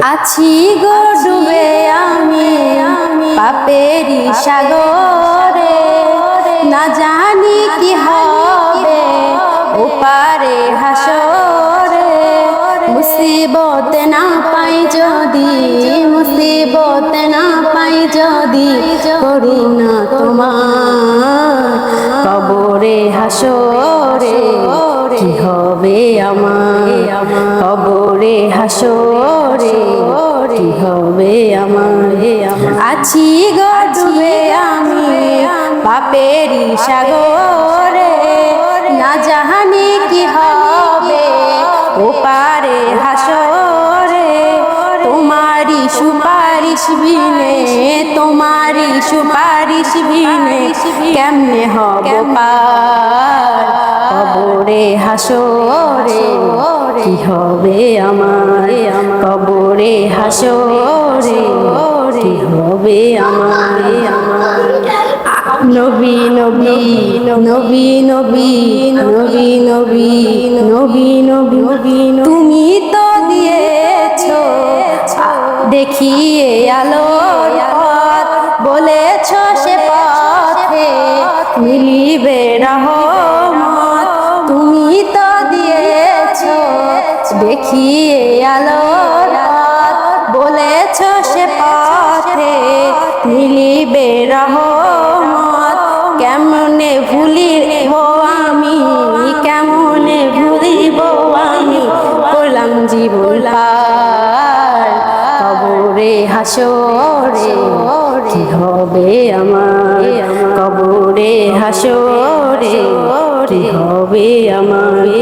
আছি গো ডুবে আমি আমি পাপেরি সাগরে। না জানি কি হবে ওপারে হাসরে। মুসিবত না পাই যদি, মুসিবত না পাই যদি করি না তোমার। কবরে হাসরে কি হবে আমার? কবরে হাসরে কি হবে আমার আছি গো ডুবে আমি পাপেরি সাগরে। না জাহানি কি হবে ও ওপারে হাসরে। তোমারি সুপারিশ বিনে তোমারি সুপারিশ বিনে কেমনে হব পার? কবরে হাসরে কি হবে আমার কবরে হাসরে কি হবে আমার নবী নবী নবী নবী নবী নবী নবী নবী নবী তুমি তো দিয়েছ, দেখিয়ে আলো বলেছ সে দেখিয়ে আলো বলেছ সে পথে। মিলিবে রহমত, কেমনে ভুলি ভুলিব আমি, কেমনে ভুলিব আমি? করলাম জীবন কবরে হাসরে। কি হবে আমার? কবরে হাসরে। কি হবে আমার?